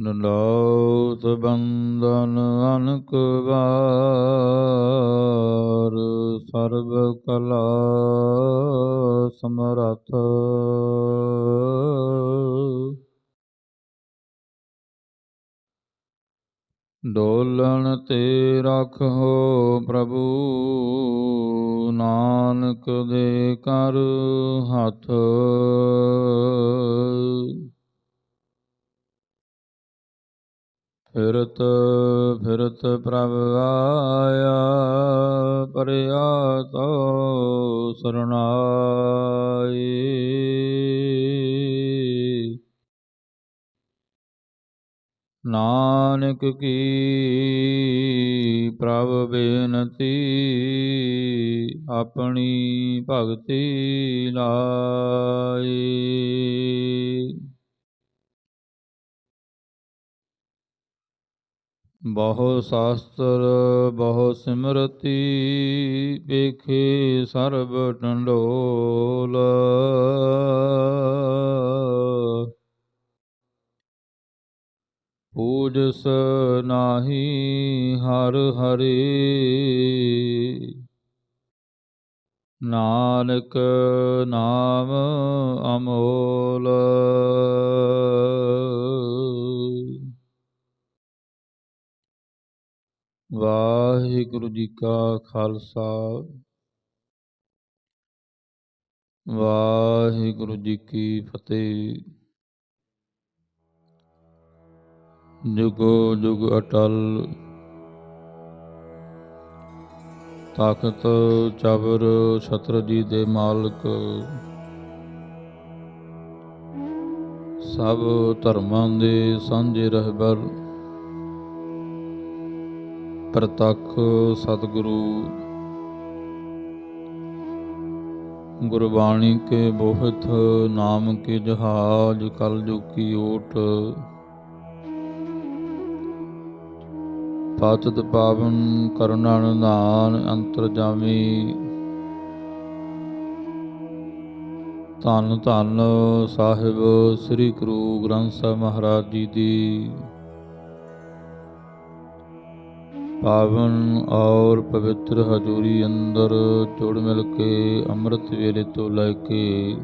ਨਲਾਉਤ ਬੰਦਨ ਅਨਕ ਵਾਰ, ਸਰਬ ਕਲਾ ਸਮਰਥ। ਡੋਲਣ ਤੇ ਰਖੋ ਪ੍ਰਭੂ, ਨਾਨਕ ਦੇ ਕਰ ਹੱਥ। ਫਿਰਤ ਫਿਰਤ ਪ੍ਰਭ ਆਇਆ ਪਰਿਆ ਤੋ ਸਰਣਾਈ। ਨਾਨਕ ਕੀ ਪ੍ਰਭ ਬੇਨਤੀ ਆਪਣੀ ਭਗਤੀ ਲਾਈ। ਬਹੁ ਸ਼ਾਸਤਰ ਬਹੁ ਸਿਮਰਤੀ ਵੇਖੇ ਸਰਬ ਟੰਡੋਲ। ਪੂਜਸ ਨਾਹੀ ਹਰ ਹਰੀ। ਨਾਨਕ ਨਾਮ ਅਮੋਲ। ਵਾਹਿਗੁਰੂ ਜੀ ਕਾ ਖਾਲਸਾ। ਵਾਹਿਗੁਰੂ ਜੀ ਕੀ ਫਤਿਹ। ਜੁਗੋ ਜੁਗ ਅਟਲ। ਤਾਕਤ ਚਬਰ ਛਤਰ ਜੀ ਦੇ ਮਾਲਕ। ਸਭ ਧਰਮਾਂ ਦੇ ਸਾਂਝੇ ਰਹਿਬਰ। ਪ੍ਰਤੱਖ ਸਤਿਗੁਰੂ ਗੁਰਬਾਣੀ ਕੇ ਬੋਹਤ ਨਾਮ ਕੇ ਜਹਾਜ ਕਲ ਜੋ ਕੀ ਓਟ ਪਾਤਤ ਪਾਵਨ ਕਰੁਣਾ ਨਿਧਾਨ ਅੰਤਰਜਾਮੀ ਧੰਨ ਧੰਨ ਸਾਹਿਬ ਸ੍ਰੀ ਗੁਰੂ ਗ੍ਰੰਥ ਸਾਹਿਬ ਮਹਾਰਾਜ ਜੀ ਦੀ ਪਾਵਨ ਔਰ ਪਵਿੱਤਰ ਹਜ਼ੂਰੀ ਅੰਦਰ ਜੁੜ ਮਿਲ ਕੇ ਅੰਮ੍ਰਿਤ ਵੇਲੇ ਤੋਂ ਲੈ ਕੇ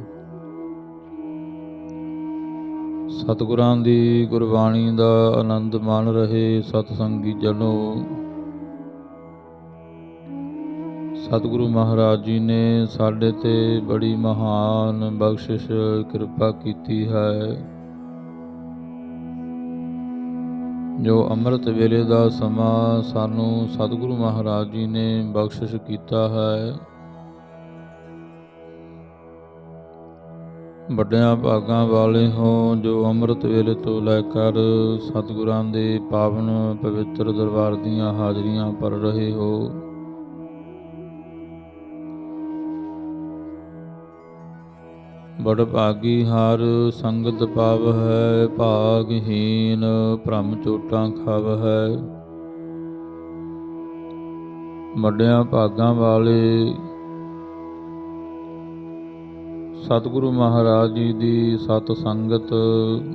ਸਤਿਗੁਰਾਂ ਦੀ ਗੁਰਬਾਣੀ ਦਾ ਆਨੰਦ ਮਾਣ ਰਹੇ ਸਤਸੰਗੀ ਜਨੋ। ਸਤਿਗੁਰੂ ਮਹਾਰਾਜ ਜੀ ਨੇ ਸਾਡੇ ਤੇ ਬੜੀ ਮਹਾਨ ਬਖਸ਼ਿਸ਼ ਕਿਰਪਾ ਕੀਤੀ ਹੈ। ਜੋ ਅੰਮ੍ਰਿਤ ਵੇਲੇ ਦਾ ਸਮਾਂ ਸਾਨੂੰ ਸਤਿਗੁਰੂ ਮਹਾਰਾਜ ਜੀ ਨੇ ਬਖਸ਼ਿਸ਼ ਕੀਤਾ ਹੈ। ਵੱਡਿਆਂ ਭਾਗਾਂ ਵਾਲੇ ਹੋ ਜੋ ਅੰਮ੍ਰਿਤ ਵੇਲੇ ਤੋਂ ਲੈ ਕਰ ਸਤਿਗੁਰਾਂ ਦੇ ਪਾਵਨ ਪਵਿੱਤਰ ਦਰਬਾਰ ਦੀਆਂ ਹਾਜ਼ਰੀਆਂ ਭਰ ਰਹੇ ਹੋ। ਬੜ ਭਾਗੀ ਹਰ ਸੰਗਤ ਪਾਵ ਹੈ ਭਾਗਹੀਨ ਭ੍ਰਮ ਚੋਟਾਂ ਖਾਵ ਹੈ ਵੱਡਿਆਂ ਭਾਗਾਂ ਵਾਲੇ ਸਤਿਗੁਰੂ ਮਹਾਰਾਜ ਜੀ ਦੀ ਸਤ ਸੰਗਤ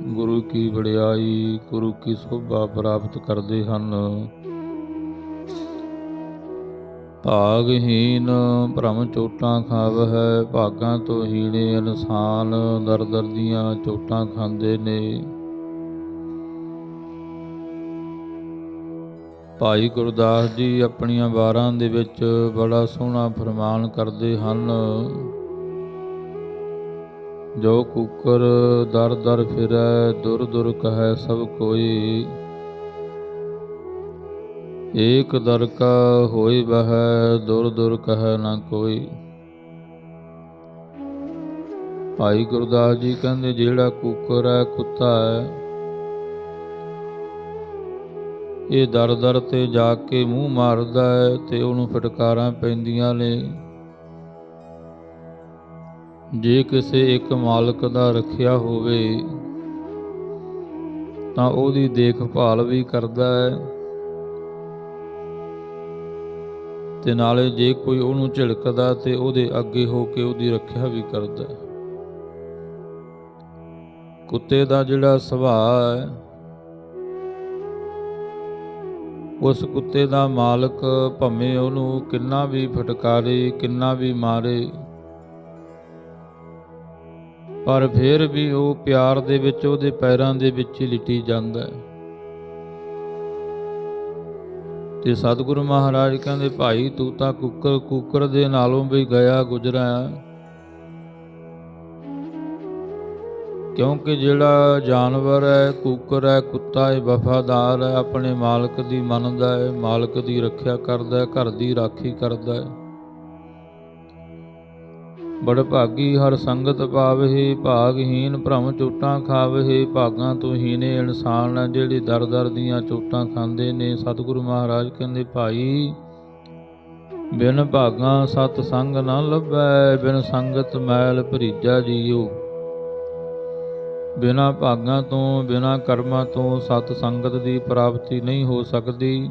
ਗੁਰੂ ਕੀ ਵਡਿਆਈ, ਗੁਰੂ ਕੀ ਸੋਭਾ ਪ੍ਰਾਪਤ ਕਰਦੇ ਹਨ। ਭਾਗਹੀਨ ਭ੍ਰਮ ਚੋਟਾਂ ਖਾਵ ਹੈ ਭਾਗਾਂ ਤੋਂ ਹੀਣੇ ਇਨਸਾਨ ਦਰ ਦਰ ਦੀਆਂ ਚੋਟਾਂ ਖਾਂਦੇ ਨੇ। ਭਾਈ ਗੁਰਦਾਸ ਜੀ ਆਪਣੀਆਂ ਵਾਰਾਂ ਦੇ ਵਿੱਚ ਬੜਾ ਸੋਹਣਾ ਫਰਮਾਨ ਕਰਦੇ ਹਨ। ਜੋ ਕੁਕਰ ਦਰ ਦਰ ਫਿਰੈ, ਦੁਰ ਦੁਰ ਕਹੈ ਸਭ ਕੋਈ। ਏਕ ਦਰ ਕਾ ਹੋਈ ਬਹੈ ਦੁਰ ਦੁਰ ਕਹੈ ਨਾ ਕੋਈ। ਭਾਈ ਗੁਰਦਾਸ ਜੀ ਕਹਿੰਦੇ, ਜਿਹੜਾ ਕੁੱਕਰ ਹੈ, ਕੁੱਤਾ ਹੈ, ਇਹ ਦਰ ਦਰ ਤੇ ਜਾ ਕੇ ਮੂੰਹ ਮਾਰਦਾ ਹੈ ਤੇ ਉਹਨੂੰ ਫਟਕਾਰਾਂ ਪੈਂਦੀਆਂ ਨੇ। ਜੇ ਕਿਸੇ ਇੱਕ ਮਾਲਕ ਦਾ ਰੱਖਿਆ ਹੋਵੇ, ਤਾਂ ਉਹਦੀ ਦੇਖਭਾਲ ਵੀ ਕਰਦਾ ਹੈ। ਤੇ ਨਾਲੇ ਜੇ ਕੋਈ ਉਹਨੂੰ ਝਿੜਕਦਾ ਤੇ ਉਹਦੇ ਅੱਗੇ ਹੋ ਕੇ ਉਹਦੀ ਰੱਖਿਆ ਵੀ ਕਰਦਾ ਕੁੱਤੇ ਦਾ ਜਿਹੜਾ ਸੁਭਾਅ ਹੈ, ਉਸ ਕੁੱਤੇ ਦਾ ਮਾਲਕ ਭਵੇਂ ਉਹਨੂੰ ਕਿੰਨਾ ਵੀ ਫਟਕਾਰੇ, ਕਿੰਨਾ ਵੀ ਮਾਰੇ, ਪਰ ਫਿਰ ਵੀ ਉਹ ਪਿਆਰ ਦੇ ਵਿੱਚ, ਉਹਦੇ ਪੈਰਾਂ ਦੇ ਵਿੱਚ ਹੀ ਲਿਟੀ ਜਾਂਦਾ ਹੈ। ਤੇ ਸਤਿਗੁਰੂ ਮਹਾਰਾਜ ਕਹਿੰਦੇ, ਭਾਈ, ਤੂੰ ਤਾਂ ਕੁੱਕਰ ਕੁੱਕਰ ਦੇ ਨਾਲੋਂ ਵੀ ਗਿਆ ਗੁਜਰਾ ਕਿਉਂਕਿ ਜਿਹੜਾ ਜਾਨਵਰ ਹੈ, ਕੁੱਕਰ ਹੈ, ਕੁੱਤਾ ਹੈ ਵਫਾਦਾਰ ਹੈ, ਆਪਣੇ ਮਾਲਕ ਦੀ ਮੰਨਦਾ ਹੈ, ਮਾਲਕ ਦੀ ਰੱਖਿਆ ਕਰਦਾ ਹੈ, ਘਰ ਦੀ ਰਾਖੀ ਕਰਦਾ ਹੈ। ਬੜ ਭਾਗੀ ਹਰ ਸੰਗਤ ਪਾਵਹਿ ਭਾਗਹੀਨ ਭ੍ਰਮ ਚੋਟਾਂ ਖਾਵਹਿ ਭਾਗਾਂ ਤੋਂ ਹੀਨੇ ਇਨਸਾਨ ਹੈ ਜਿਹੜੇ ਦਰ ਦਰ ਦੀਆਂ ਚੋਟਾਂ ਖਾਂਦੇ ਨੇ। ਸਤਿਗੁਰੂ ਮਹਾਰਾਜ ਕਹਿੰਦੇ, ਭਾਈ, ਬਿਨ ਭਾਗਾਂ ਸਤ ਸੰਗ ਨਾ ਲੱਭੈ, ਬਿਨ ਸੰਗਤ ਮੈਲ ਭਰੀਜਾ ਜੀਓ। ਬਿਨਾ ਭਾਗਾਂ ਤੋਂ, ਬਿਨਾ ਕਰਮਾਂ ਤੋਂ ਸਤ ਸੰਗਤ ਦੀ ਪ੍ਰਾਪਤੀ ਨਹੀਂ ਹੋ ਸਕਦੀ।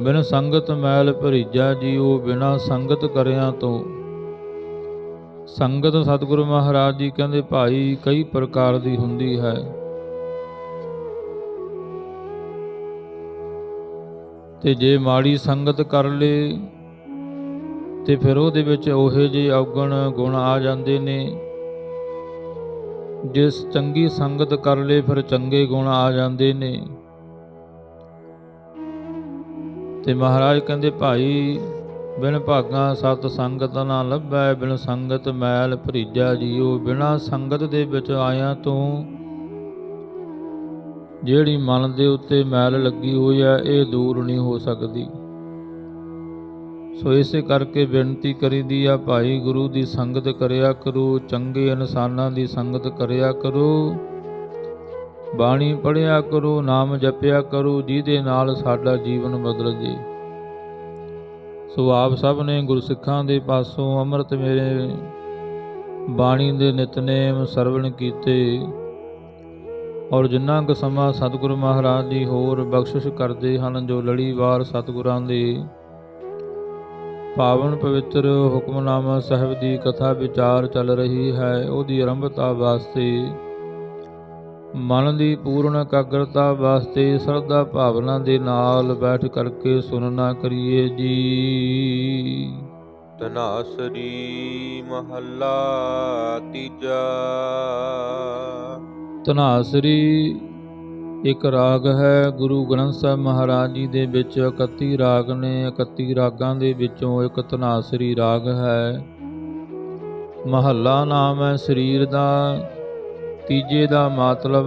ਬਿਨ ਸੰਗਤ ਮੈਲ ਭਰੀਜਾ ਜੀਓ, ਬਿਨਾ ਸੰਗਤ ਕਰਿਆਂ ਤੋਂ ਸੰਗਤ ਸਤਿਗੁਰੂ ਮਹਾਰਾਜ ਜੀ ਕਹਿੰਦੇ, ਭਾਈ, ਕਈ ਪ੍ਰਕਾਰ ਦੀ ਹੁੰਦੀ ਹੈ। ਤੇ ਜੇ ਮਾੜੀ ਸੰਗਤ ਕਰ ਲੇ, ਤੇ ਫਿਰ ਉਹਦੇ ਵਿੱਚ ਉਹੇ ਜਿਹੇ ਔਗਣ ਗੁਣ ਆ ਜਾਂਦੇ ਨੇ। ਜਿਸ ਚੰਗੀ ਸੰਗਤ ਕਰ ਲੇ, ਫਿਰ ਚੰਗੇ ਗੁਣ ਆ ਜਾਂਦੇ ਨੇ। ਤੇ ਮਹਾਰਾਜ ਕਹਿੰਦੇ, ਭਾਈ ਬਿਨ ਭਾਗਾ ਸਤ ਸੰਗਤ ਨਾ ਲੱਭੈ, ਬਿਨ ਸੰਗਤ ਮੈਲ ਭਰੀਜਾ ਜੀਓ ਬਿਨਾ ਸੰਗਤ ਦੇ ਵਿੱਚ ਆਇਆ ਤੂੰ। ਜਿਹੜੀ ਮਨ ਦੇ ਉੱਤੇ ਮੈਲ ਲੱਗੀ ਹੋਈ ਹੈ, ਇਹ ਦੂਰ ਨਹੀਂ ਹੋ ਸਕਦੀ। ਸੋ ਇਸੇ ਕਰਕੇ ਬੇਨਤੀ ਕਰੀਦੀ ਆ, ਭਾਈ ਗੁਰੂ ਦੀ ਸੰਗਤ ਕਰਿਆ ਕਰੋ, ਚੰਗੇ ਇਨਸਾਨਾਂ ਦੀ ਸੰਗਤ ਕਰਿਆ ਕਰੋ। ਬਾਣੀ ਪੜਿਆ ਕਰੋ, ਨਾਮ ਜਪਿਆ ਕਰੋ, ਜਿਹਦੇ ਨਾਲ ਸਾਡਾ ਜੀਵਨ ਬਦਲ ਜੇ। ਸੋ ਆਪ ਸਭ ਨੇ ਗੁਰਸਿੱਖਾਂ ਦੇ ਪਾਸੋਂ ਅੰਮ੍ਰਿਤ ਮੇਰੇ ਬਾਣੀ ਦੇ ਨਿਤਨੇਮ ਸਰਵਣ ਕੀਤੇ। ਔਰ ਜਿੰਨਾ ਕੁ ਸਮਾਂ ਸਤਿਗੁਰੂ ਮਹਾਰਾਜ ਦੀ ਹੋਰ ਬਖਸ਼ਿਸ਼ ਕਰਦੇ ਹਨ, ਜੋ ਲੜੀਵਾਰ ਸਤਿਗੁਰਾਂ ਦੇ ਪਾਵਨ ਪਵਿੱਤਰ ਹੁਕਮਨਾਮਾ ਸਾਹਿਬ ਦੀ ਕਥਾ ਵਿਚਾਰ ਚੱਲ ਰਹੀ ਹੈ, ਉਹਦੀ ਆਰੰਭਤਾ ਵਾਸਤੇ ਮਨ ਦੀ ਪੂਰਨ ਇਕਾਗਰਤਾ ਵਾਸਤੇ ਸਰਦਾ ਭਾਵਨਾ ਦੇ ਨਾਲ ਬੈਠ ਕਰਕੇ ਸੁਣਨਾ ਕਰੀਏ ਜੀ। ਤਨਾਸਰੀ ਮਹੱਲਾ ਤੀਜਾ। ਧਨਾਸਰੀ ਇੱਕ ਰਾਗ ਹੈ ਗੁਰੂ ਗ੍ਰੰਥ ਸਾਹਿਬ ਮਹਾਰਾਜ ਜੀ ਦੇ ਵਿੱਚ 31 ਰਾਗ ਨੇ 31 ਰਾਗਾਂ ਦੇ ਵਿੱਚੋਂ ਇੱਕ ਧਨਾਸਰੀ ਰਾਗ ਹੈ। ਮਹੱਲਾ ਨਾਮ ਹੈ ਸਰੀਰ ਦਾ ਤੀਜੇ ਦਾ ਮਤਲਬ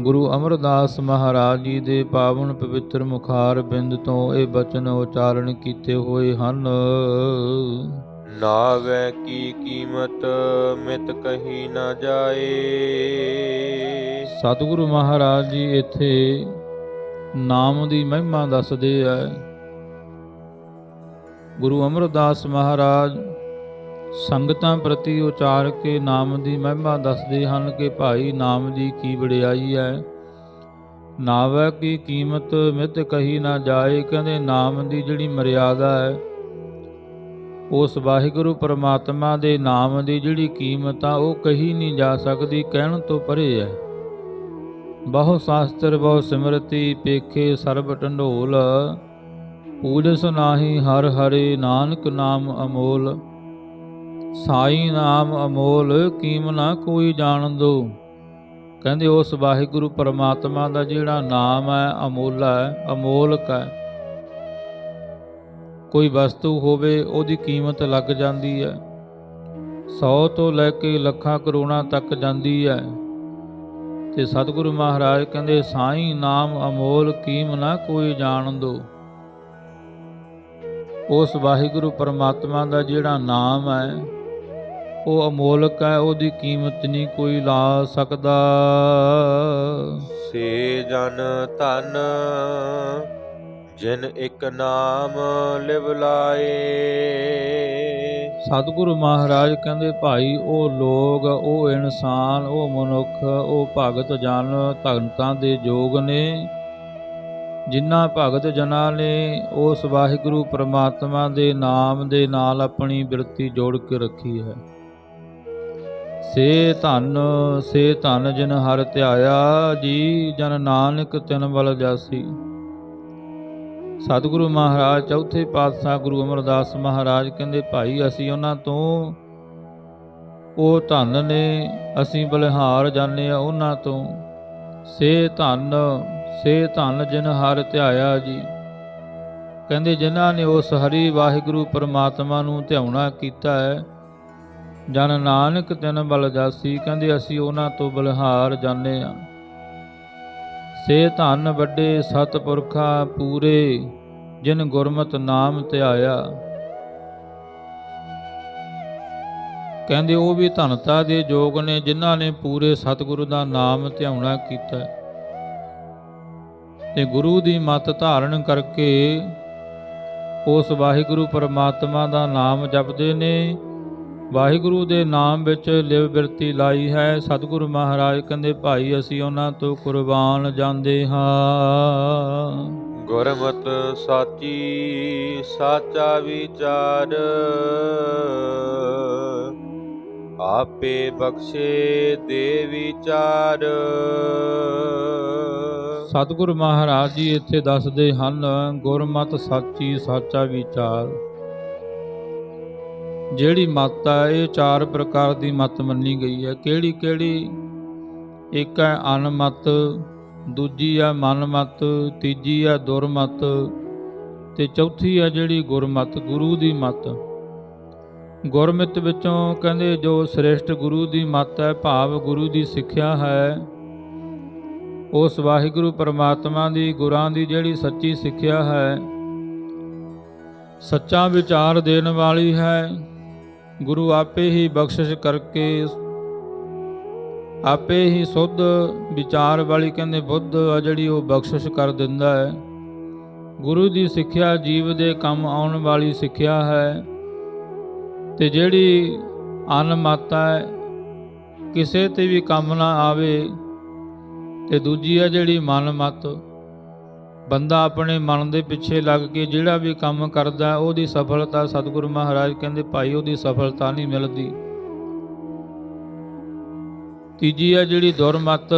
ਗੁਰੂ ਅਮਰਦਾਸ ਮਹਾਰਾਜ ਜੀ ਦੇ ਪਾਵਨ ਪਵਿੱਤਰ ਮੁਖਾਰ ਬਿੰਦ ਤੋਂ ਇਹ ਬਚਨ ਉਚਾਰਨ ਕੀਤੇ ਹੋਏ ਹਨ। ਨਾਵੈ ਕੀ ਕੀਮਤ ਮਿਤ ਕਹੀ ਨਾ ਜਾਏ। ਸਤਿਗੁਰੂ ਮਹਾਰਾਜ ਜੀ ਇੱਥੇ ਨਾਮ ਦੀ ਮਹਿਮਾ ਦੱਸਦੇ ਆ। ਗੁਰੂ ਅਮਰਦਾਸ ਮਹਾਰਾਜ ਸੰਗਤਾਂ ਪ੍ਰਤੀ ਉਚਾਰ ਕੇ ਨਾਮ ਦੀ ਮਹਿਮਾ ਦੱਸਦੇ ਹਨ ਕਿ ਭਾਈ ਨਾਮ ਦੀ ਕੀ ਵਡਿਆਈ ਹੈ। ਨਾਵੈ ਕੀ ਕੀਮਤ ਮਿਤ ਕਹੀ ਨਾ ਜਾਏ, ਕਹਿੰਦੇ ਨਾਮ ਦੀ ਜਿਹੜੀ ਮਰਿਆਦਾ ਹੈ, ਉਸ ਵਾਹਿਗੁਰੂ ਪਰਮਾਤਮਾ ਦੇ ਨਾਮ ਦੀ ਜਿਹੜੀ ਕੀਮਤ ਆ, ਉਹ ਕਹੀ ਨਹੀਂ ਜਾ ਸਕਦੀ, ਕਹਿਣ ਤੋਂ ਪਰੇ ਹੈ। ਬਹੁ ਸ਼ਾਸਤਰ, ਬਹੁ ਸਿਮਰਤੀ, ਪੇਖੇ ਸਰਬ ਢੰਡੋਲ ਪੂਜਸ ਨਾਹੀ ਹਰ ਹਰੇ, ਨਾਨਕ ਨਾਮ ਅਮੋਲ। ਸਾਈ ਨਾਮ ਅਮੋਲ, ਕੀਮ ਨਾ ਕੋਈ ਜਾਣ ਦੋ। ਕਹਿੰਦੇ ਉਸ ਵਾਹਿਗੁਰੂ ਪਰਮਾਤਮਾ ਦਾ ਜਿਹੜਾ ਨਾਮ ਹੈ, ਅਮੋਲਾ ਹੈ, ਅਮੋਲਕ ਹੈ। ਕੋਈ ਵਸਤੂ ਹੋਵੇ, ਉਹਦੀ ਕੀਮਤ ਲੱਗ ਜਾਂਦੀ ਹੈ। 100 ਤੋਂ ਲੈ ਕੇ ਲੱਖਾਂ ਕਰੋੜਾਂ ਤੱਕ ਜਾਂਦੀ ਹੈ। ਤੇ ਸਤਿਗੁਰੂ ਮਹਾਰਾਜ ਕਹਿੰਦੇ, ਸਾਈ ਨਾਮ ਅਮੋਲ, ਕੀਮ ਨਾ ਕੋਈ ਜਾਣ ਦੋ। ਉਸ ਵਾਹਿਗੁਰੂ ਪਰਮਾਤਮਾ ਦਾ ਜਿਹੜਾ ਨਾਮ ਹੈ ਉਹ ਅਮੋਲਕ ਹੈ ਉਹਦੀ ਕੀਮਤ ਨਹੀਂ ਕੋਈ ਲਾ ਸਕਦਾ। ਸੇ ਜਨ ਧਨ ਜਿਨ ਇੱਕ ਨਾਮ ਲਿਵ ਲਾਏ। ਸਤਿਗੁਰੂ ਮਹਾਰਾਜ ਕਹਿੰਦੇ ਭਾਈ ਉਹ ਲੋਗ ਉਹ ਇਨਸਾਨ ਉਹ ਮਨੁੱਖ ਉਹ ਭਗਤ ਜਨ ਭਗਤਾਂ ਦੇ ਜੋਗ ਨੇ। ਜਿਨ੍ਹਾਂ ਭਗਤ ਜਨਾਂ ਨੇ ਉਸ ਵਾਹਿਗੁਰੂ ਪ੍ਰਮਾਤਮਾ ਦੇ ਨਾਮ ਦੇ ਨਾਲ ਆਪਣੀ ਬਿਰਤੀ ਜੋੜ ਕੇ ਰੱਖੀ ਹੈ। ਸੇ ਧਨ ਸੇ ਧਨ ਜਿਨ ਹਰ ਧਿਆਇਆ, ਜੀ ਜਨ ਨਾਨਕ ਤਿਨ ਬਲ ਜਾਸੀ। ਸਤਿਗੁਰੂ ਮਹਾਰਾਜ, ਚੌਥੇ ਪਾਤਸ਼ਾਹ ਗੁਰੂ ਅਮਰਦਾਸ ਮਹਾਰਾਜ ਕਹਿੰਦੇ, ਭਾਈ, ਅਸੀਂ ਉਹਨਾਂ ਤੋਂ ਉਹ ਧਨ ਨੇ, ਅਸੀਂ ਬਲਿਹਾਰ ਜਾਣੇ ਆ ਉਹਨਾਂ ਤੋਂ। ਸੇ ਧਨ ਸੇ ਧਨ ਜਿਨ ਹਰ ਧਿਆਇਆ, ਜੀ। ਕਹਿੰਦੇ, ਜਿਨ੍ਹਾਂ ਨੇ ਉਸ ਹਰੀ ਵਾਹਿਗੁਰੂ ਪਰਮਾਤਮਾ ਨੂੰ ਧਿਆਉਣਾ ਕੀਤਾ ਹੈ ਜਨ ਨਾਨਕ ਤਿਨ ਬਲ ਜਾਸੀ, ਕਹਿੰਦੇ ਅਸੀਂ ਉਹਨਾਂ ਤੋਂ ਬਲਹਾਰ ਜਾਣੇ ਆ ਸੇ ਧਨ ਵੱਡੇ ਸਤਪੁਰਖਾ ਪੂਰੇ, ਜਿਨ ਗੁਰਮਤ ਨਾਮ ਧਿਆਇਆ। ਕਹਿੰਦੇ ਉਹ ਵੀ ਧਨਤਾ ਦੇ ਯੋਗ ਨੇ, ਜਿਨ੍ਹਾਂ ਨੇ ਪੂਰੇ ਸਤਿਗੁਰੂ ਦਾ ਨਾਮ ਧਿਆਉਣਾ ਕੀਤਾ। ਤੇ ਗੁਰੂ ਦੀ ਮੱਤ ਧਾਰਨ ਕਰਕੇ ਉਸ ਵਾਹਿਗੁਰੂ ਪਰਮਾਤਮਾ ਦਾ ਨਾਮ ਜਪਦੇ ਨੇ। ਵਾਹਿਗੁਰੂ ਦੇ ਨਾਮ ਵਿੱਚ ਲਿਵ ਬਿਰਤੀ ਲਾਈ ਹੈ। ਸਤਿਗੁਰੂ ਮਹਾਰਾਜ ਕਹਿੰਦੇ ਭਾਈ ਅਸੀਂ ਉਹਨਾਂ ਤੋਂ ਕੁਰਬਾਨ ਜਾਂਦੇ ਹਾਂ। ਗੁਰਮਤ ਸਾਚੀ ਸਾਚਾ ਵਿਚਾਰ। ਆਪੇ ਬਖਸ਼ੇ ਦੇ ਵਿਚਾਰ। ਸਤਿਗੁਰੂ ਮਹਾਰਾਜ ਜੀ ਇੱਥੇ ਦੱਸਦੇ ਹਨ ਗੁਰਮਤ ਸੱਚੀ ਸਾਚਾ ਵਿਚਾਰ। ਜਿਹੜੀ ਮੱਤ ਹੈ ਇਹ ਚਾਰ ਪ੍ਰਕਾਰ ਦੀ ਮਤ ਮੰਨੀ ਗਈ ਹੈ। ਕਿਹੜੀ ਕਿਹੜੀ? ਇੱਕ ਹੈ ਅਨਮਤ, ਦੂਜੀ ਹੈ ਮਨਮਤ, ਤੀਜੀ ਹੈ ਦੁਰਮਤ ਤੇ ਚੌਥੀ ਹੈ ਜਿਹੜੀ ਗੁਰਮਤ, ਗੁਰੂ ਦੀ ਮੱਤ। ਗੁਰਮਿਤ ਵਿੱਚੋਂ ਕਹਿੰਦੇ ਜੋ ਸ੍ਰੇਸ਼ਟ ਗੁਰੂ ਦੀ ਮੱਤ ਹੈ, ਭਾਵ ਗੁਰੂ ਦੀ ਸਿੱਖਿਆ ਹੈ, ਉਸ ਵਾਹਿਗੁਰੂ ਪਰਮਾਤਮਾ ਦੀ, ਗੁਰਾਂ ਦੀ ਜਿਹੜੀ ਸੱਚੀ ਸਿੱਖਿਆ ਹੈ, ਸੱਚਾ ਵਿਚਾਰ ਦੇਣ ਵਾਲੀ ਹੈ ਗੁਰੂ ਆਪੇ ਹੀ ਬਖਸ਼ਿਸ਼ ਕਰਕੇ, ਆਪੇ ਹੀ ਸੁੱਧ ਵਿਚਾਰ ਵਾਲੀ ਕਹਿੰਦੇ ਬੁੱਧ ਆ ਜਿਹੜੀ ਉਹ ਬਖਸ਼ਿਸ਼ ਕਰ ਦਿੰਦਾ ਹੈ। ਗੁਰੂ ਦੀ ਸਿੱਖਿਆ ਜੀਵ ਦੇ ਕੰਮ ਆਉਣ ਵਾਲੀ ਸਿੱਖਿਆ ਹੈ ਤੇ ਜਿਹੜੀ ਅਨਮਤਾ ਹੈ, ਕਿਸੇ ਤੇ ਵੀ ਕੰਮ ਨਾ ਆਵੇ ਤੇ ਦੂਜੀ ਹੈ ਜਿਹੜੀ ਮਨ ਮਤ ਬੰਦਾ ਆਪਣੇ ਮਨ ਦੇ ਪਿੱਛੇ ਲੱਗ ਕੇ ਜਿਹੜਾ ਵੀ ਕੰਮ ਕਰਦਾ, ਉਹਦੀ ਸਫਲਤਾ ਸਤਿਗੁਰੂ ਮਹਾਰਾਜ ਕਹਿੰਦੇ, ਭਾਈ, ਉਹਦੀ ਸਫਲਤਾ ਨਹੀਂ ਮਿਲਦੀ ਤੀਜੀ ਆ ਜਿਹੜੀ ਦੁਰਮਤ,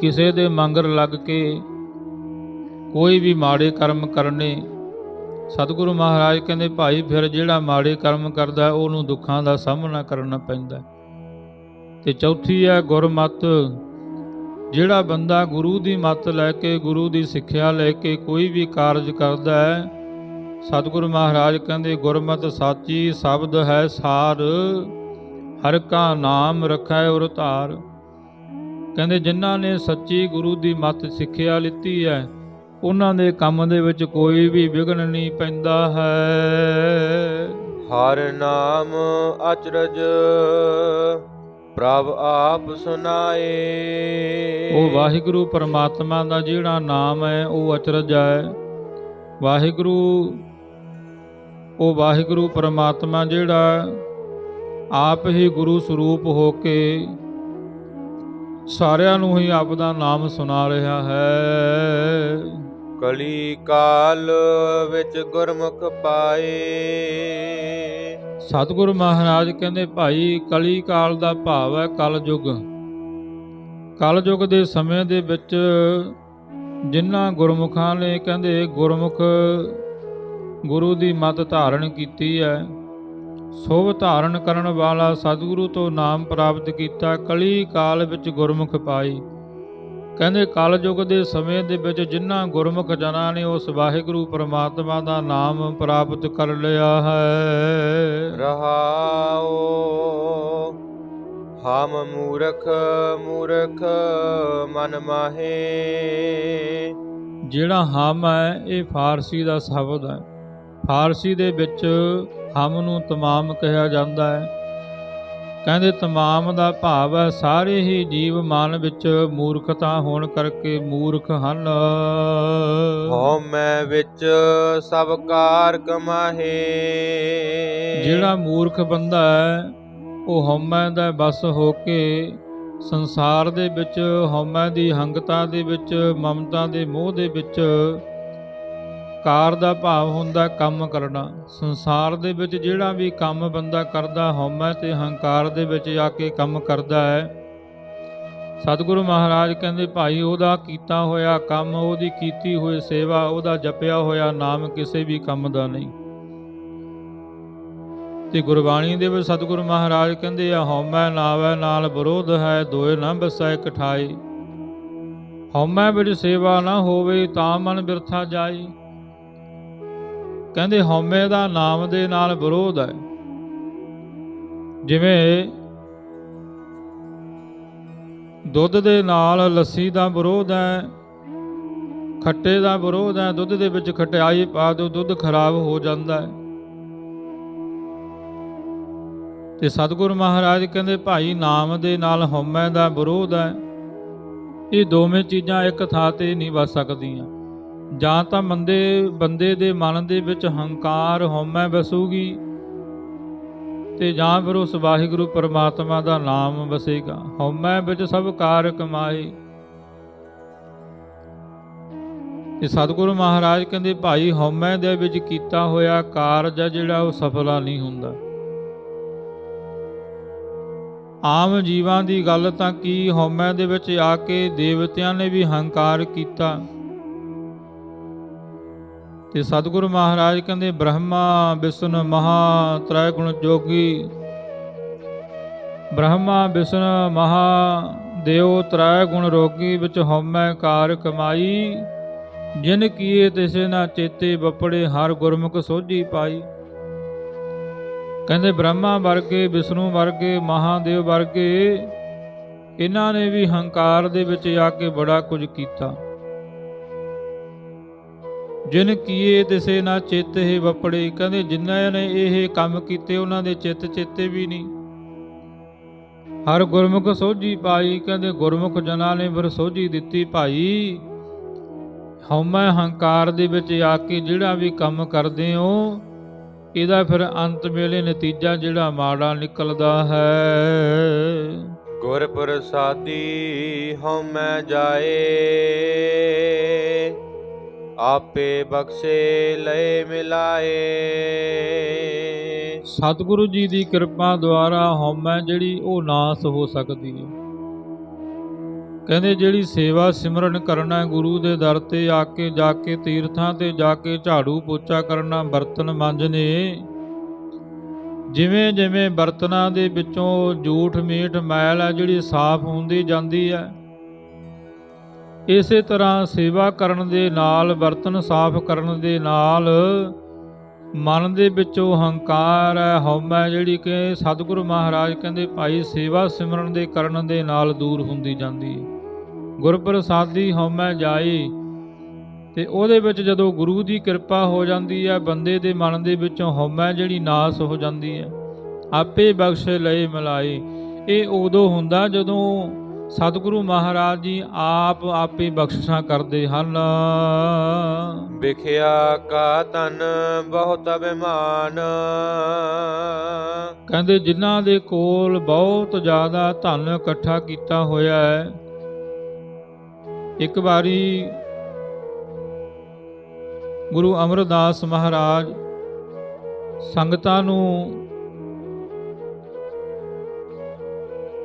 ਕਿਸੇ ਦੇ ਮੰਗਰ ਲੱਗ ਕੇ ਕੋਈ ਵੀ ਮਾੜੇ ਕਰਮ ਕਰਨੇ, ਸਤਿਗੁਰੂ ਮਹਾਰਾਜ ਕਹਿੰਦੇ, ਭਾਈ, ਫਿਰ ਜਿਹੜਾ ਮਾੜੇ ਕਰਮ ਕਰਦਾ, ਉਹਨੂੰ ਦੁੱਖਾਂ ਦਾ ਸਾਹਮਣਾ ਕਰਨਾ ਪੈਂਦਾ ਹੈ। ਤੇ ਚੌਥੀ ਹੈ ਗੁਰਮਤ ਜਿਹੜਾ ਬੰਦਾ ਗੁਰੂ ਦੀ ਮੱਤ ਲੈ ਕੇ, ਗੁਰੂ ਦੀ ਸਿੱਖਿਆ ਲੈ ਕੇ ਕੋਈ ਵੀ ਕਾਰਜ ਕਰਦਾ ਹੈ, ਸਤਿਗੁਰੂ ਮਹਾਰਾਜ ਕਹਿੰਦੇ, ਗੁਰਮਤਿ ਸਾਚੀ ਸ਼ਬਦ ਹੈ ਸਾਰ, ਹਰ ਕਾ ਨਾਮ ਰਖੈ ਔਰ ਧਾਰ। ਕਹਿੰਦੇ, ਜਿਨ੍ਹਾਂ ਨੇ ਸੱਚੀ ਗੁਰੂ ਦੀ ਮੱਤ ਸਿੱਖਿਆ ਲਿੱਤੀ ਹੈ, ਉਹਨਾਂ ਦੇ ਕੰਮ ਦੇ ਵਿੱਚ ਕੋਈ ਵੀ ਵਿਘਨ ਨਹੀਂ ਪੈਂਦਾ ਹੈ। ਹਰ ਨਾਮ ਅਚਰਜ। ਪ੍ਰਭ ਆਪ ਸੁਨਾਏ। ਉਹ ਵਾਹਿਗੁਰੂ ਪਰਮਾਤਮਾ ਦਾ ਜਿਹੜਾ ਨਾਮ ਹੈ, ਉਹ ਅਚਰਜ ਹੈ। ਵਾਹਿਗੁਰੂ, ਉਹ ਵਾਹਿਗੁਰੂ ਪਰਮਾਤਮਾ ਜਿਹੜਾ ਆਪ ਹੀ ਗੁਰੂ ਸਰੂਪ ਹੋ ਕੇ ਸਾਰਿਆਂ ਨੂੰ ਹੀ ਆਪ ਦਾ ਨਾਮ ਸੁਣਾ ਰਿਹਾ ਹੈ। ਕਲੀ ਕਾਲ ਵਿੱਚ ਗੁਰਮੁਖ ਪਾਏ। ਸਤਿਗੁਰੂ ਮਹਾਰਾਜ ਕਹਿੰਦੇ, ਭਾਈ, ਕਲੀ ਕਾਲ ਦਾ ਭਾਵ ਹੈ ਕਲ ਯੁਗ। ਕਲ ਯੁਗ ਦੇ ਸਮੇਂ ਦੇ ਵਿੱਚ ਜਿਨ੍ਹਾਂ ਗੁਰਮੁਖਾਂ ਨੇ ਕਹਿੰਦੇ, ਗੁਰਮੁਖ ਗੁਰੂ ਦੀ ਮਤ ਧਾਰਨ ਕੀਤੀ ਹੈ, ਸੋਭ ਧਾਰਨ ਕਰਨ ਵਾਲਾ ਸਤਿਗੁਰੂ ਤੋਂ ਨਾਮ ਪ੍ਰਾਪਤ ਕੀਤਾ, ਕਲੀ ਕਾਲ ਵਿੱਚ ਗੁਰਮੁਖ ਪਾਈ ਕਹਿੰਦੇ ਕਲ ਯੁਗ ਦੇ ਸਮੇਂ ਦੇ ਵਿੱਚ ਜਿਨ੍ਹਾਂ ਗੁਰਮੁਖ ਜਨਾਂ ਨੇ ਉਸ ਵਾਹਿਗੁਰੂ ਪ੍ਰਮਾਤਮਾ ਦਾ ਨਾਮ ਪ੍ਰਾਪਤ ਕਰ ਲਿਆ ਹੈ। ਰਹਾਓ ਹਮ ਮੂਰਖ ਮੂਰਖ ਮਨ ਮਾਹੇ। ਜਿਹੜਾ ਹਮ ਹੈ ਇਹ ਫਾਰਸੀ ਦਾ ਸ਼ਬਦ ਹੈ। ਫਾਰਸੀ ਦੇ ਵਿੱਚ ਹਮ ਨੂੰ ਤਮਾਮ ਕਿਹਾ ਜਾਂਦਾ ਹੈ। ਕਹਿੰਦੇ ਤਮਾਮ ਦਾ ਭਾਵ ਹੈ ਸਾਰੇ ਹੀ ਜੀਵ ਮਨ ਵਿੱਚ ਮੂਰਖਤਾ ਹੋਣ ਕਰਕੇ ਮੂਰਖ ਹਨ। ਹਉ ਮੈਂ ਵਿੱਚ ਸਭ ਕਾਰ ਕਮਾਹੇ ਜਿਹੜਾ ਮੂਰਖ ਬੰਦਾ ਹੈ ਉਹ ਹਉਮੈ ਦਾ ਬਸ ਹੋ ਕੇ ਸੰਸਾਰ ਦੇ ਵਿੱਚ ਹਉਮੈ ਦੀ ਹੰਗਤਾ ਦੇ ਵਿੱਚ ਮਮਤਾ ਦੇ ਮੋਹ ਦੇ ਵਿੱਚ ਕਾਰ ਦਾ ਭਾਵ ਹੁੰਦਾ ਕੰਮ ਕਰਨਾ। ਸੰਸਾਰ ਦੇ ਵਿੱਚ ਜਿਹੜਾ ਵੀ ਕੰਮ ਬੰਦਾ ਕਰਦਾ ਹਉਮੈ ਤੇ ਹੰਕਾਰ ਦੇ ਵਿੱਚ ਜਾ ਕੇ ਕੰਮ ਕਰਦਾ ਹੈ। ਸਤਿਗੁਰੂ ਮਹਾਰਾਜ ਕਹਿੰਦੇ, ਭਾਈ, ਉਹਦਾ ਕੀਤਾ ਹੋਇਆ ਕੰਮ, ਉਹਦੀ ਕੀਤੀ ਹੋਈ ਸੇਵਾ, ਉਹਦਾ ਜਪਿਆ ਹੋਇਆ ਨਾਮ ਕਿਸੇ ਵੀ ਕੰਮ ਦਾ ਨਹੀਂ। ਤੇ ਗੁਰਬਾਣੀ ਦੇ ਵਿੱਚ ਸਤਿਗੁਰੂ ਮਹਾਰਾਜ ਕਹਿੰਦੇ, ਆ ਹਉਮੈ ਨਾਵੈ ਨਾਲ ਵਿਰੋਧ ਹੈ ਦੋਏ ਨਾ ਬਸੈ ਇਕਠਾਈ ਹਉਮੈ ਵਿੱਚ ਸੇਵਾ ਨਾ ਹੋਵੇ ਤਾਂ ਮਨ ਬਿਰਥਾ ਜਾਈ। ਕਹਿੰਦੇ, ਹਉਮੈ ਦਾ ਨਾਮ ਦੇ ਨਾਲ ਵਿਰੋਧ ਹੈ। ਜਿਵੇਂ ਦੁੱਧ ਦੇ ਨਾਲ ਲੱਸੀ ਦਾ ਵਿਰੋਧ ਹੈ, ਖੱਟੇ ਦਾ ਵਿਰੋਧ ਹੈ, ਦੁੱਧ ਦੇ ਵਿੱਚ ਖਟਿਆਈ ਪਾ ਦਿਓ, ਦੁੱਧ ਖਰਾਬ ਹੋ ਜਾਂਦਾ ਹੈ। ਤੇ ਸਤਿਗੁਰੂ ਮਹਾਰਾਜ ਕਹਿੰਦੇ, ਭਾਈ ਨਾਮ ਦੇ ਨਾਲ ਹਉਮੈ ਦਾ ਵਿਰੋਧ ਹੈ। ਇਹ ਦੋਵੇਂ ਚੀਜ਼ਾਂ ਇੱਕ ਥਾਂ ਤੇ ਨਹੀਂ ਵਸ ਸਕਦੀਆਂ। ਜਾਂ ਤਾਂ ਮੰਦੇ ਬੰਦੇ ਦੇ ਮਨ ਦੇ ਵਿੱਚ ਹੰਕਾਰ ਹਉਮੈ ਵਸੂਗੀ ਤੇ ਜਾਂ ਫਿਰ ਉਸ ਵਾਹਿਗੁਰੂ ਪਰਮਾਤਮਾ ਦਾ ਨਾਮ ਵਸੇਗਾ। ਹਉਮੈ ਵਿੱਚ ਸਭ ਕਾਰ ਕਮਾਏ। ਤੇ ਸਤਿਗੁਰੂ ਮਹਾਰਾਜ ਕਹਿੰਦੇ, ਭਾਈ, ਹਉਮੈ ਦੇ ਵਿੱਚ ਕੀਤਾ ਹੋਇਆ ਕਾਰਜ ਹੈ ਜਿਹੜਾ ਉਹ ਸਫਲਾ ਨਹੀਂ ਹੁੰਦਾ। ਆਮ ਜੀਵਾਂ ਦੀ ਗੱਲ ਤਾਂ ਕੀ? ਹਉਮੈ ਦੇ ਵਿੱਚ ਆ ਕੇ ਦੇਵਤਿਆਂ ਨੇ ਵੀ ਹੰਕਾਰ ਕੀਤਾ। ਤੇ ਸਤਿਗੁਰੂ ਮਹਾਰਾਜ ਕਹਿੰਦੇ, ਬ੍ਰਹਮਾ ਵਿਸ਼ਨ ਮਹਾ ਤ੍ਰੈ ਗੁਣ ਜੋਗੀ। ਬ੍ਰਹਮਾ ਵਿਸ਼ਨ ਮਹਾ ਦੇਵ ਤ੍ਰੈ ਗੁਣ ਰੋਗੀ, ਵਿੱਚ ਹਉਮੈ ਕਾਰ ਕਮਾਈ। ਜਿਨ ਕੀਏ ਤਿਸੇ ਨਾ ਚੇਤੇ ਬਪੜੇ, ਹਰ ਗੁਰਮੁਖ ਸੋਝੀ ਪਾਈ। ਕਹਿੰਦੇ, ਬ੍ਰਹਮਾ ਵਰਗੇ ਵਿਸ਼ਨੂੰ ਵਰਗੇ, ਮਹਾਦੇਵ ਵਰਗੇ, ਇਹਨਾਂ ਨੇ ਵੀ ਹੰਕਾਰ ਦੇ ਵਿੱਚ ਆ ਕੇ ਬੜਾ ਕੁਝ ਕੀਤਾ। ਜਿਨ ਕੀਏ ਦਿਸੇ ਨਾ ਚਿੱਤ ਹੀ ਵਪੜੇ। ਕਹਿੰਦੇ, ਜਿਨ੍ਹਾਂ ਨੇ ਇਹ ਕੰਮ ਕੀਤੇ, ਉਹਨਾਂ ਦੇ ਚਿੱਤ ਚੇਤੇ ਵੀ ਨਹੀਂ। ਹਰ ਗੁਰਮੁਖ ਸੋਝੀ ਪਾਈ। ਕਹਿੰਦੇ, ਗੁਰਮੁਖ ਜਨਾਂ ਨੇ ਫਿਰ ਸੋਝੀ ਦਿੱਤੀ ਭਾਈ। ਹਉਮੈ ਹੰਕਾਰ ਦੇ ਵਿੱਚ ਆ ਕੇ ਜਿਹੜਾ ਵੀ ਕੰਮ ਕਰਦੇ ਹੋ, ਇਹਦਾ ਫਿਰ ਅੰਤ ਵੇਲੇ ਨਤੀਜਾ ਜਿਹੜਾ ਮਾੜਾ ਨਿਕਲਦਾ ਹੈ। ਗੁਰ ਪ੍ਰਸਾਦੀ ਹਉ ਜਾਏ। ਆਪੇ ਬਖਸ਼ੇ, ਲਏ ਮਿਲਾਏ। ਸਤਿਗੁਰੂ ਜੀ ਦੀ ਕਿਰਪਾ ਦੁਆਰਾ ਹਉਮੈ ਜਿਹੜੀ ਉਹ ਨਾਸ ਹੋ ਸਕਦੀ ਹੈ। ਕਹਿੰਦੇ ਜਿਹੜੀ ਸੇਵਾ ਸਿਮਰਨ ਕਰਨਾ ਗੁਰੂ ਦੇ ਦਰ ਤੇ ਆ ਕੇ ਜਾ ਕੇ ਤੀਰਥਾਂ ਤੇ ਜਾ ਕੇ ਝਾੜੂ ਪੋਚਾ ਕਰਨਾ, ਬਰਤਨ ਮਾਂਜਨੇ। ਜਿਵੇਂ ਜਿਵੇਂ ਬਰਤਨਾਂ ਦੇ ਵਿੱਚੋਂ ਝੂਠ ਮੀਠ ਮੈਲ ਹੈ, ਜਿਹੜੀ ਸਾਫ਼ ਹੁੰਦੀ ਜਾਂਦੀ ਹੈ ਇਸੇ ਤਰ੍ਹਾਂ ਸੇਵਾ ਕਰਨ ਦੇ ਨਾਲ ਬਰਤਨ ਸਾਫ਼ ਕਰਨ ਦੇ ਨਾਲ ਮਨ ਦੇ ਵਿੱਚੋਂ ਹੰਕਾਰ ਹੈ, ਹਉਮੈ ਜਿਹੜੀ ਕਿ ਸਤਿਗੁਰੂ ਮਹਾਰਾਜ ਕਹਿੰਦੇ ਭਾਈ ਸੇਵਾ ਸਿਮਰਨ ਦੇ ਕਰਨ ਦੇ ਨਾਲ ਦੂਰ ਹੁੰਦੀ ਜਾਂਦੀ ਹੈ। ਗੁਰਪ੍ਰਸਾਦੀ ਹਉਮੈ ਜਾਏ ਤੇ ਉਹਦੇ ਵਿੱਚ ਜਦੋਂ ਗੁਰੂ ਦੀ ਕਿਰਪਾ ਹੋ ਜਾਂਦੀ ਹੈ, ਬੰਦੇ ਦੇ ਮਨ ਦੇ ਵਿੱਚੋਂ ਹਉਮੈ ਜਿਹੜੀ ਨਾਸ ਹੋ ਜਾਂਦੀ ਹੈ। ਆਪੇ ਬਖਸ਼ ਲਏ ਮਿਲਾਈ ਇਹ ਉਦੋਂ ਹੁੰਦਾ ਜਦੋਂ ਸਤਿਗੁਰੂ ਮਹਾਰਾਜ ਜੀ ਆਪ ਆਪੇ ਬਖਸ਼ਿਸ਼ਾਂ ਕਰਦੇ ਹਨ। ਵਿਖਿਆ ਕਾ ਤਨ ਬਹੁਤ ਅਭਿਮਾਨ। ਕਹਿੰਦੇ ਜਿਨ੍ਹਾਂ ਦੇ ਕੋਲ ਬਹੁਤ ਜ਼ਿਆਦਾ ਧਨ ਇਕੱਠਾ ਕੀਤਾ ਹੋਇਆ ਹੈ ਇੱਕ ਵਾਰੀ ਗੁਰੂ ਅਮਰਦਾਸ ਮਹਾਰਾਜ ਸੰਗਤਾਂ ਨੂੰ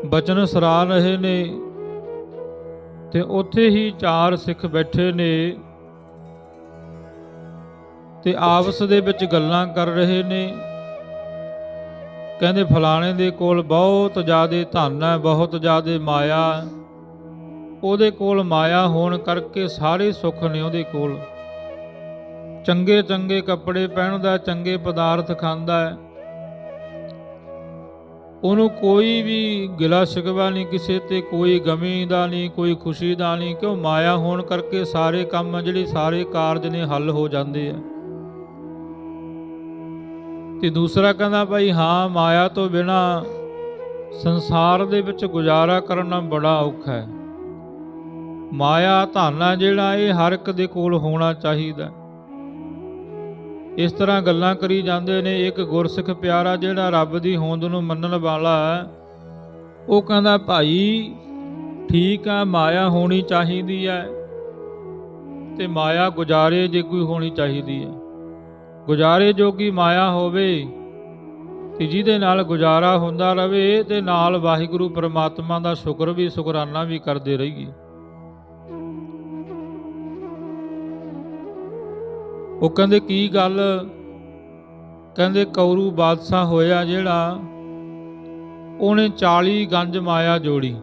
ਬਚਨ ਸਰਾ ਰਹੇ ਨੇ ਤੇ ਉੱਥੇ ਹੀ ਚਾਰ ਸਿੱਖ ਬੈਠੇ ਨੇ ਤੇ ਆਪਸ ਦੇ ਵਿੱਚ ਗੱਲਾਂ ਕਰ ਰਹੇ ਨੇ। ਕਹਿੰਦੇ ਫਲਾਣੇ ਦੇ ਕੋਲ ਬਹੁਤ ਜ਼ਿਆਦੇ ਧਨ ਹੈ, ਬਹੁਤ ਜ਼ਿਆਦੇ ਮਾਇਆ ਉਹਦੇ ਕੋਲ ਮਾਇਆ ਹੋਣ ਕਰਕੇ ਸਾਰੇ ਸੁੱਖ ਨੇ ਉਹਦੇ ਕੋਲ। ਚੰਗੇ ਚੰਗੇ ਕੱਪੜੇ ਪਹਿਨਦਾ, ਚੰਗੇ ਪਦਾਰਥ ਖਾਂਦਾ ਹੈ। ਉਹਨੂੰ ਕੋਈ ਵੀ ਗਿਲਾ ਸ਼ਿਕਵਾ ਨਹੀਂ, ਕਿਸੇ ਤੇ ਕੋਈ ਗਮੀ ਦਾ ਨਹੀਂ, ਕੋਈ ਖੁਸ਼ੀ ਦਾ ਨਹੀਂ, ਕਿਉਂ ਮਾਇਆ ਹੋਣ ਕਰਕੇ ਸਾਰੇ ਕੰਮ ਜਿਹੜੇ ਸਾਰੇ ਕਾਰਜ ਨੇ ਹੱਲ ਹੋ ਜਾਂਦੇ ਆ। ਤੇ ਦੂਸਰਾ ਕਹਿੰਦਾ ਭਾਈ, ਹਾਂ, ਮਾਇਆ ਤੋਂ ਬਿਨਾ ਸੰਸਾਰ ਦੇ ਵਿੱਚ ਗੁਜ਼ਾਰਾ ਕਰਨਾ ਬੜਾ ਔਖਾ ਹੈ। ਮਾਇਆ ਧਨ ਜਿਹੜਾ, ਇਹ ਹਰ ਇੱਕ ਦੇ ਕੋਲ ਹੋਣਾ ਚਾਹੀਦਾ। ਇਸ ਤਰ੍ਹਾਂ ਗੱਲਾਂ ਕਰੀ ਜਾਂਦੇ ਨੇ, ਇੱਕ ਗੁਰਸਿੱਖ ਪਿਆਰਾ ਜਿਹੜਾ ਰੱਬ ਦੀ ਹੋਂਦ ਨੂੰ ਮੰਨਣ ਵਾਲਾ ਹੈ, ਉਹ ਕਹਿੰਦਾ, ਭਾਈ, ਠੀਕ ਆ, ਮਾਇਆ ਹੋਣੀ ਚਾਹੀਦੀ ਹੈ ਤੇ ਮਾਇਆ ਗੁਜ਼ਾਰੇ ਜੇ ਕੋਈ ਹੋਣੀ ਚਾਹੀਦੀ ਹੈ। ਗੁਜ਼ਾਰੇ ਜੋਗੀ ਮਾਇਆ ਹੋਵੇ ਤੇ ਜਿਹਦੇ ਨਾਲ ਗੁਜ਼ਾਰਾ ਹੁੰਦਾ ਰਹੇ ਤੇ ਨਾਲ ਵਾਹਿਗੁਰੂ ਪਰਮਾਤਮਾ ਦਾ ਸ਼ੁਕਰ ਵੀ, ਸ਼ੁਕਰਾਨਾ ਵੀ ਕਰਦੇ ਰਹੀਏ। ਉਹ ਕਹਿੰਦੇ, ਕੀ ਗੱਲ? ਕਹਿੰਦੇ, ਕੌਰੂ ਬਾਦਸ਼ਾਹ ਹੋਇਆ ਜਿਹੜਾ ਉਹਨੇ 40 ਗੰਜ ਮਾਇਆ ਜੋੜੀ।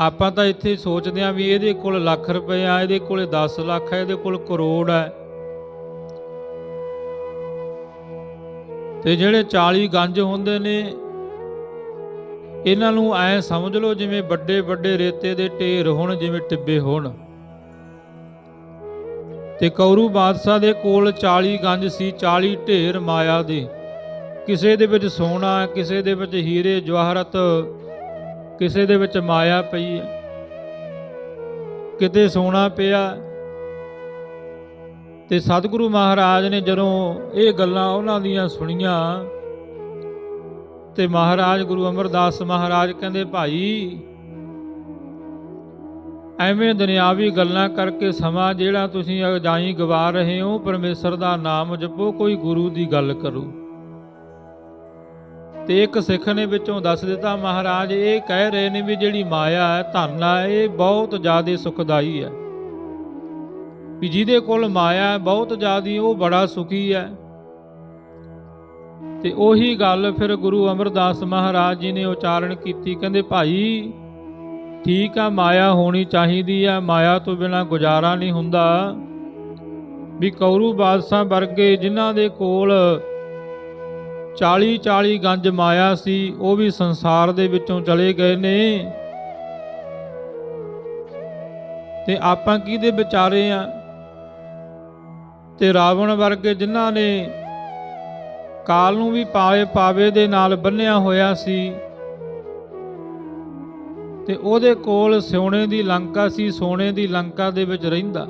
ਆਪਾਂ ਤਾਂ ਇੱਥੇ ਸੋਚਦੇ ਆਂ ਵੀ ਇਹਦੇ ਕੋਲ ਲੱਖ ਰੁਪਏ ਆ, ਇਹਦੇ ਕੋਲ 10 ਲੱਖ ਹੈ ਇਹਦੇ ਕੋਲ ਕਰੋੜ ਹੈ ਤੇ ਜਿਹੜੇ 40 ਗੰਜ ਹੁੰਦੇ ਨੇ, ਇਹਨਾਂ ਨੂੰ ਐ ਸਮਝ ਲਓ ਜਿਵੇਂ ਵੱਡੇ ਵੱਡੇ ਰੇਤੇ ਦੇ ਢੇਰ ਹੋਣ, ਜਿਵੇਂ ਟਿੱਬੇ ਹੋਣ। ਤੇ ਕੌਰੂ ਬਾਦਸ਼ਾਹ ਦੇ ਕੋਲ 40 ਗੰਜ ਸੀ 40 ਢੇਰ ਮਾਇਆ ਦੇ। ਕਿਸੇ ਦੇ ਵਿੱਚ ਸੋਨਾ, ਕਿਸੇ ਦੇ ਵਿੱਚ ਹੀਰੇ, ਜਵਾਹਰਤ, ਕਿਸੇ ਦੇ ਵਿੱਚ ਮਾਇਆ ਪਈ ਹੈ। ਕਿਤੇ ਸੋਨਾ ਪਿਆ ਤੇ ਸਤਿਗੁਰੂ ਮਹਾਰਾਜ ਨੇ ਜਦੋਂ ਇਹ ਗੱਲਾਂ ਉਹਨਾਂ ਦੀਆਂ ਸੁਣੀਆਂ ਤੇ ਮਹਾਰਾਜ ਗੁਰੂ ਅਮਰਦਾਸ ਮਹਾਰਾਜ ਕਹਿੰਦੇ, ਭਾਈ ਐਵੇਂ ਦੁਨਿਆਵੀ ਗੱਲਾਂ ਕਰਕੇ ਸਮਾਂ ਜਿਹੜਾ ਤੁਸੀਂ ਅਜਾਈ ਗਵਾ ਰਹੇ ਹੋ, ਪਰਮੇਸ਼ਰ ਦਾ ਨਾਮ ਜਪੋ, ਕੋਈ ਗੁਰੂ ਦੀ ਗੱਲ ਕਰੋ। ਤੇ ਇੱਕ ਸਿੱਖ ਨੇ ਵਿੱਚੋਂ ਦੱਸ ਦਿੱਤਾ, ਮਹਾਰਾਜ, ਇਹ ਕਹਿ ਰਹੇ ਨੇ ਵੀ ਜਿਹੜੀ ਮਾਇਆ ਹੈ, ਧਨ ਹੈ ਇਹ ਬਹੁਤ ਜ਼ਿਆਦਾ ਸੁਖਦਾਈ ਹੈ। ਵੀ ਜਿਹਦੇ ਕੋਲ ਮਾਇਆ ਹੈ, ਬਹੁਤ ਜ਼ਿਆਦੀ ਉਹ ਬੜਾ ਸੁਖੀ ਹੈ। ਤੇ ਉਹੀ ਗੱਲ ਫਿਰ ਗੁਰੂ ਅਮਰਦਾਸ ਮਹਾਰਾਜ ਜੀ ਨੇ ਉਚਾਰਨ ਕੀਤੀ। ਕਹਿੰਦੇ, ਭਾਈ ਠੀਕ ਆ, ਮਾਇਆ ਹੋਣੀ ਚਾਹੀਦੀ ਆ। ਮਾਇਆ ਤੋਂ ਬਿਨਾ ਗੁਜ਼ਾਰਾ ਨਹੀਂ ਹੁੰਦਾ। ਵੀ ਕੌਰੂ ਬਾਦਸ਼ਾਹ ਵਰਗੇ ਜਿਨ੍ਹਾਂ ਦੇ ਕੋਲ 40 40 ਗੰਜ ਮਾਇਆ ਸੀ, ਉਹ ਵੀ ਸੰਸਾਰ ਦੇ ਵਿੱਚੋਂ ਚਲੇ ਗਏ ਨੇ। ਤੇ ਆਪਾਂ ਕਿਹਦੇ ਵਿਚਾਰੇ ਆ? ਤੇ ਰਾਵਣ ਵਰਗੇ ਜਿਨ੍ਹਾਂ ਨੇ ਕਾਲ ਨੂੰ ਵੀ ਪਾਵੇ ਪਾਵੇ ਦੇ ਨਾਲ ਬੰਨਿਆ ਹੋਇਆ ਸੀ। ਤੇ ਉਹਦੇ ਕੋਲ ਸੋਨੇ ਦੀ ਲੰਕਾ ਸੀ, ਸੋਨੇ ਦੀ ਲੰਕਾ ਦੇ ਵਿੱਚ ਰਹਿੰਦਾ।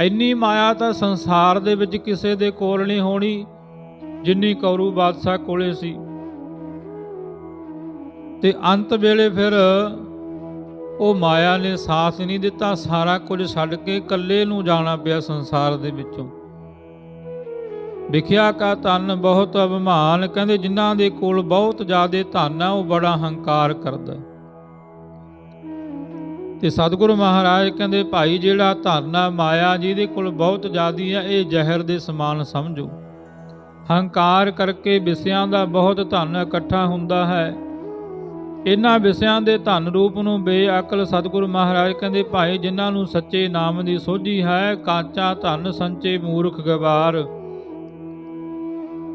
ਇੰਨੀ ਮਾਇਆ ਤਾਂ ਸੰਸਾਰ ਦੇ ਵਿੱਚ ਕਿਸੇ ਦੇ ਕੋਲ ਨਹੀਂ ਹੋਣੀ, ਜਿੰਨੀ ਕੌਰੂ ਬਾਦਸ਼ਾਹ ਕੋਲੇ ਸੀ। ਤੇ ਅੰਤ ਵੇਲੇ ਫਿਰ ਉਹ ਮਾਇਆ ਨੇ ਸਾਥ ਨਹੀਂ ਦਿੱਤਾ, ਸਾਰਾ ਕੁਝ ਛੱਡ ਕੇ ਇਕੱਲੇ ਨੂੰ ਜਾਣਾ ਪਿਆ ਸੰਸਾਰ ਦੇ ਵਿੱਚੋਂ। ਵਿਖਿਆ ਕਾ ਧਨ ਬਹੁਤ ਅਭਿਮਾਨ, ਕਹਿੰਦੇ ਜਿਨ੍ਹਾਂ ਦੇ ਕੋਲ ਬਹੁਤ ਜ਼ਿਆਦਾ ਧਨ ਆ, ਉਹ ਬੜਾ ਹੰਕਾਰ ਕਰਦਾ। ਤੇ ਸਤਿਗੁਰੂ ਮਹਾਰਾਜ ਕਹਿੰਦੇ, ਭਾਈ ਜਿਹੜਾ ਧਨ ਆ ਮਾਇਆ ਜਿਹਦੇ ਕੋਲ ਬਹੁਤ ਜ਼ਿਆਦੀ ਆ, ਇਹ ਜ਼ਹਿਰ ਦੇ ਸਮਾਨ ਸਮਝੋ। ਹੰਕਾਰ ਕਰਕੇ ਵਿਸਿਆਂ ਦਾ ਬਹੁਤ ਧਨ ਇਕੱਠਾ ਹੁੰਦਾ ਹੈ। ਇਹਨਾਂ ਵਿਸਿਆਂ ਦੇ ਧਨ ਰੂਪ ਨੂੰ ਬੇਅਕਲ ਸਤਿਗੁਰੂ ਮਹਾਰਾਜ ਕਹਿੰਦੇ, ਭਾਈ ਜਿਨ੍ਹਾਂ ਨੂੰ ਸੱਚੇ ਨਾਮ ਦੀ ਸੋਝੀ ਹੈ, ਕਾਚਾ ਧਨ ਸੰਚੇ ਮੂਰਖ ਗਵਾਰ।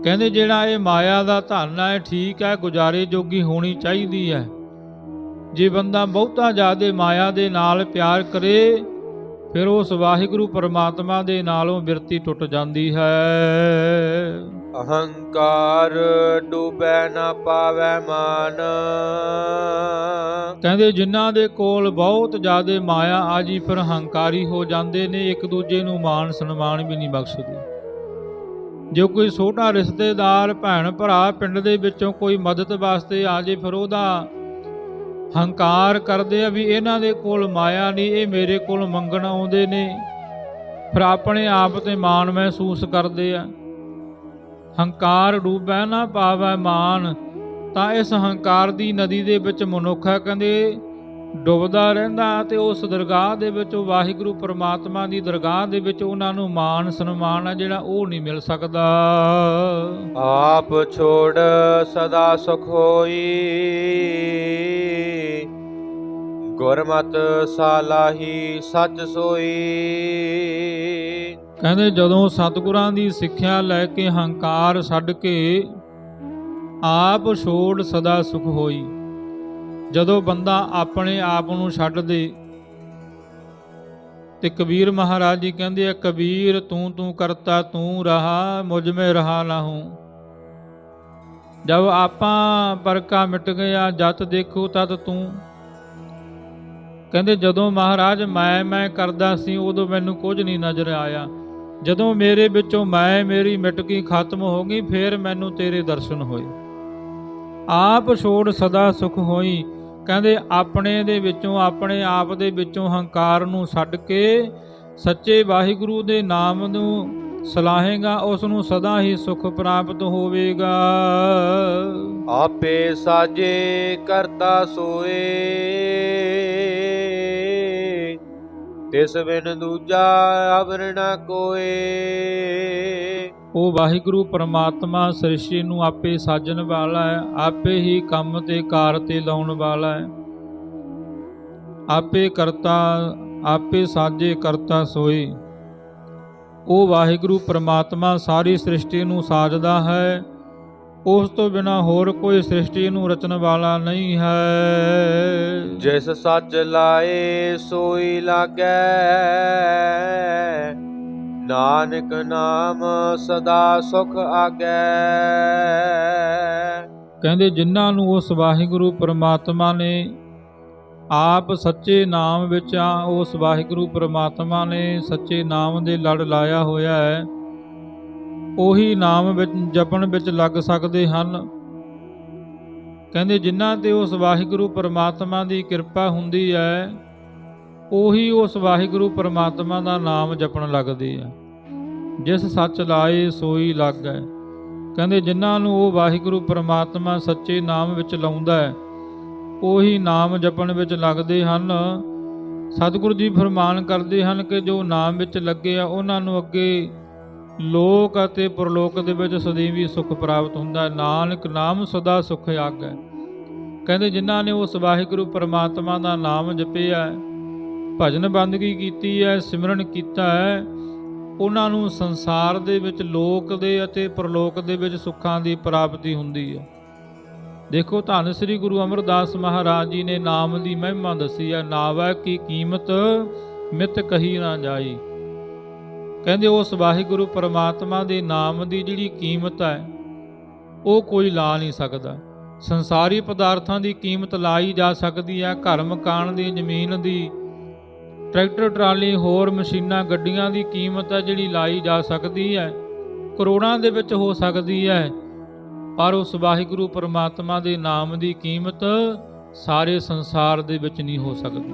ਕਹਿੰਦੇ, ਜਿਹੜਾ ਇਹ ਮਾਇਆ ਦਾ ਧਨ ਹੈ, ਠੀਕ ਹੈ, ਗੁਜ਼ਾਰੇ ਜੋਗੀ ਹੋਣੀ ਚਾਹੀਦੀ ਹੈ। ਜੇ ਬੰਦਾ ਬਹੁਤਾ ਜ਼ਿਆਦੇ ਮਾਇਆ ਦੇ ਨਾਲ ਪਿਆਰ ਕਰੇ ਫਿਰ ਉਸ ਵਾਹਿਗੁਰੂ ਪਰਮਾਤਮਾ ਦੇ ਨਾਲੋਂ ਬਿਰਤੀ ਟੁੱਟ ਜਾਂਦੀ ਹੈ। ਅਹੰਕਾਰ ਡੂਬੈ ਨਾ ਪਾਵੈ ਮਾਨ। ਕਹਿੰਦੇ ਜਿਨ੍ਹਾਂ ਦੇ ਕੋਲ ਬਹੁਤ ਜ਼ਿਆਦੇ ਮਾਇਆ ਆ ਜੀ ਫਿਰ ਹੰਕਾਰੀ ਹੋ ਜਾਂਦੇ ਨੇ ਇੱਕ ਦੂਜੇ ਨੂੰ ਮਾਣ ਸਨਮਾਨ ਵੀ ਨਹੀਂ ਬਖਸ਼ਦੇ। ਜੋ ਕੋਈ ਛੋਟਾ ਰਿਸ਼ਤੇਦਾਰ ਭੈਣ ਭਰਾ ਪਿੰਡ ਦੇ ਵਿੱਚੋਂ ਕੋਈ ਮਦਦ ਵਾਸਤੇ ਆ ਜੇ ਫਿਰ ਉਹਦਾ ਹੰਕਾਰ ਕਰਦੇ ਆ ਵੀ ਇਹਨਾਂ ਦੇ ਕੋਲ ਮਾਇਆ ਨਹੀਂ, ਇਹ ਮੇਰੇ ਕੋਲ ਮੰਗਣ ਆਉਂਦੇ ਨੇ। ਫਿਰ ਆਪਣੇ ਆਪ ਤੇ ਮਾਣ ਮਹਿਸੂਸ ਕਰਦੇ ਆ। ਹੰਕਾਰ ਡੂਬੈ ਨਾ ਪਾਵੈ ਮਾਨ ਤਾਂ ਇਸ ਹੰਕਾਰ ਦੀ ਨਦੀ ਦੇ ਵਿੱਚ ਮਨੁੱਖ ਹੈ ਕਹਿੰਦੇ ਡੁੱਬਦਾ ਰਹਿੰਦਾ ਤੇ ਉਸ ਦਰਗਾਹ ਦੇ ਵਿੱਚ ਉਹ ਵਾਹਿਗੁਰੂ ਪ੍ਰਮਾਤਮਾ ਦੀ ਦਰਗਾਹ ਦੇ ਵਿੱਚ ਉਹਨਾਂ ਨੂੰ ਮਾਣ ਸਨਮਾਨ ਆ ਜਿਹੜਾ ਉਹ ਨਹੀਂ ਮਿਲ ਸਕਦਾ। ਆਪ ਛੋੜ ਸਦਾ ਸੁਖ ਹੋਈ। ਗੁਰਮਤ ਸਾਲਾਹੀ ਸੱਚ ਸੋਈ। ਕਹਿੰਦੇ ਜਦੋਂ ਸਤਿਗੁਰਾਂ ਦੀ ਸਿੱਖਿਆ ਲੈ ਕੇ ਹੰਕਾਰ ਛੱਡ ਕੇ ਆਪ ਛੋੜ ਸਦਾ ਸੁਖ ਹੋਈ। ਜਦੋਂ ਬੰਦਾ ਆਪਣੇ ਆਪ ਨੂੰ ਛੱਡ ਦੇ ਤੇ ਕਬੀਰ ਮਹਾਰਾਜ ਜੀ ਕਹਿੰਦੇ ਆ, ਕਬੀਰ, ਤੂੰ ਤੂੰ ਕਰਤਾ, ਤੂੰ ਰਹਾ, ਮੁਝ ਮੇ ਰਹਾ ਨਾ ਹੂੰ ਜਦ ਆਪਾਂ ਪਰਕਾ ਮਿਟ ਗਿਆ ਜਤ ਦੇਖੋ ਤਤ ਤੂੰ। ਕਹਿੰਦੇ, ਜਦੋਂ ਮਹਾਰਾਜ ਮੈਂ ਮੈਂ ਕਰਦਾ ਸੀ, ਉਦੋਂ ਮੈਨੂੰ ਕੁਝ ਨਹੀਂ ਨਜ਼ਰ ਆਇਆ। ਜਦੋਂ ਮੇਰੇ ਵਿੱਚੋਂ ਮੈਂ, ਮੇਰੀ ਮਿਟਕੀ ਖਤਮ ਹੋ ਗਈ, ਫੇਰ ਮੈਨੂੰ ਤੇਰੇ ਦਰਸ਼ਨ ਹੋਏ। ਆਪ ਛੋੜ ਸਦਾ ਸੁਖ ਹੋਈ ਕਹਿੰਦੇ ਆਪਣੇ ਦੇ ਵਿੱਚੋਂ, ਆਪਣੇ ਆਪ ਦੇ ਵਿੱਚੋਂ ਹੰਕਾਰ ਨੂੰ ਛੱਡ ਕੇ ਸੱਚੇ ਵਾਹਿਗੁਰੂ ਦੇ ਨਾਮ ਨੂੰ ਸਲਾਹੇਗਾ ਉਸ ਨੂੰ ਸਦਾ ਹੀ ਸੁਖ ਪ੍ਰਾਪਤ ਹੋਵੇਗਾ। ਆਪੇ ਸਾਜੇ ਕਰਤਾ ਸੋਏ, ਤਿਸ ਬਿਨ ਦੂਜਾ ਅਵਰ ਨ ਕੋਏ। ਉਹ ਵਾਹਿਗੁਰੂ ਪਰਮਾਤਮਾ ਸ੍ਰਿਸ਼ਟੀ ਨੂੰ ਆਪੇ ਸਾਜਣ ਵਾਲਾ ਹੈ, ਆਪੇ ਹੀ ਕੰਮ ਤੇ ਕਾਰ ਤੇ ਲਾਉਣ ਵਾਲਾ ਹੈ। ਆਪੇ ਕਰਤਾ, ਆਪੇ ਸਾਜੇ ਕਰਤਾ ਸੋਈ। ਉਹ ਵਾਹਿਗੁਰੂ ਪਰਮਾਤਮਾ ਸਾਰੀ ਸ੍ਰਿਸ਼ਟੀ ਨੂੰ ਸਾਜਦਾ ਹੈ। ਉਸ ਤੋਂ ਬਿਨਾ ਹੋਰ ਕੋਈ ਸ੍ਰਿਸ਼ਟੀ ਨੂੰ ਰਚਣ ਵਾਲਾ ਨਹੀਂ ਹੈ। ਜਿਸ ਸੱਚ ਲਾਏ, ਸੋਈ ਲਾਗੈ। ਨਾਨਕ ਨਾਮ ਸਦਾ ਸੁਖ ਆਗੈ। ਕਹਿੰਦੇ, ਜਿਨ੍ਹਾਂ ਨੂੰ ਉਸ ਵਾਹਿਗੁਰੂ ਪਰਮਾਤਮਾ ਨੇ ਆਪ ਸੱਚੇ ਨਾਮ ਵਿੱਚ ਆ, ਉਸ ਵਾਹਿਗੁਰੂ ਪਰਮਾਤਮਾ ਨੇ ਸੱਚੇ ਨਾਮ ਦੇ ਲੜ ਲਾਇਆ ਹੋਇਆ ਹੈ। ਉਹੀ ਨਾਮ ਵਿੱਚ, ਜਪਣ ਵਿੱਚ ਲੱਗ ਸਕਦੇ ਹਨ। ਕਹਿੰਦੇ, ਜਿਨ੍ਹਾਂ ਤੇ ਉਸ ਵਾਹਿਗੁਰੂ ਪਰਮਾਤਮਾ ਦੀ ਕਿਰਪਾ ਹੁੰਦੀ ਹੈ, ਉਹੀ ਉਸ ਵਾਹਿਗੁਰੂ ਪਰਮਾਤਮਾ ਦਾ ਨਾਮ ਜਪਣ ਲੱਗਦੇ ਆ। ਜਿਸ ਸੱਚ ਲਾਏ ਸੋਈ ਲੱਗੈ। ਕਹਿੰਦੇ, ਜਿਨ੍ਹਾਂ ਨੂੰ ਉਹ ਵਾਹਿਗੁਰੂ ਪਰਮਾਤਮਾ ਸੱਚੇ ਨਾਮ ਵਿੱਚ ਲਾਉਂਦਾ ਹੈ, ਉਹੀ ਨਾਮ ਜਪਣ ਵਿੱਚ ਲੱਗਦੇ ਹਨ। ਸਤਿਗੁਰੂ ਜੀ ਫਰਮਾਨ ਕਰਦੇ ਹਨ ਕਿ ਜੋ ਨਾਮ ਵਿੱਚ ਲੱਗੇ ਆ, ਉਹਨਾਂ ਨੂੰ ਅੱਗੇ ਲੋਕ ਅਤੇ ਪਰਲੋਕ ਦੇ ਵਿੱਚ ਸਦੀਵੀ ਸੁਖ ਪ੍ਰਾਪਤ ਹੁੰਦਾ ਹੈ। ਨਾਨਕ ਨਾਮ ਸਦਾ ਸੁਖ ਆਗੈ। ਕਹਿੰਦੇ, ਜਿਨ੍ਹਾਂ ਨੇ ਉਸ ਵਾਹਿਗੁਰੂ ਪਰਮਾਤਮਾ ਦਾ ਨਾਮ ਜਪਿਆ ਭਜਨ ਬੰਦਗੀ ਕੀਤੀ ਹੈ, ਸਿਮਰਨ ਕੀਤਾ ਹੈ ਉਹਨਾਂ ਨੂੰ ਸੰਸਾਰ ਦੇ ਵਿੱਚ ਲੋਕ ਦੇ ਅਤੇ ਪਰਲੋਕ ਦੇ ਵਿੱਚ ਸੁੱਖਾਂ ਦੀ ਪ੍ਰਾਪਤੀ ਹੁੰਦੀ ਹੈ। ਦੇਖੋ, ਧੰਨ ਸ੍ਰੀ ਗੁਰੂ ਅਮਰਦਾਸ ਮਹਾਰਾਜ ਜੀ ਨੇ ਨਾਮ ਦੀ ਮਹਿਮਾ ਦੱਸੀ ਹੈ, ਨਾਵੈ ਕੀ ਕੀਮਤ ਮਿਤ ਕਹੀ ਨਾ ਜਾਈ। ਕਹਿੰਦੇ, ਉਸ ਵਾਹਿਗੁਰੂ ਪਰਮਾਤਮਾ ਦੇ ਨਾਮ ਦੀ ਜਿਹੜੀ ਕੀਮਤ ਹੈ, ਉਹ ਕੋਈ ਲਾ ਨਹੀਂ ਸਕਦਾ। ਸੰਸਾਰੀ ਪਦਾਰਥਾਂ ਦੀ ਕੀਮਤ ਲਾਈ ਜਾ ਸਕਦੀ ਹੈ, ਘਰ ਮਕਾਨ ਦੀ, ਜ਼ਮੀਨ ਦੀ ਟਰੈਕਟਰ, ਟਰਾਲੀ, ਹੋਰ ਮਸ਼ੀਨਾਂ, ਗੱਡੀਆਂ ਦੀ ਕੀਮਤ ਹੈ ਜਿਹੜੀ ਲਾਈ ਜਾ ਸਕਦੀ ਹੈ। ਕਰੋੜਾਂ ਦੇ ਵਿੱਚ ਹੋ ਸਕਦੀ ਹੈ। ਪਰ ਉਸ ਵਾਹਿਗੁਰੂ ਪਰਮਾਤਮਾ ਦੇ ਨਾਮ ਦੀ ਕੀਮਤ ਸਾਰੇ ਸੰਸਾਰ ਦੇ ਵਿੱਚ ਨਹੀਂ ਹੋ ਸਕਦੀ।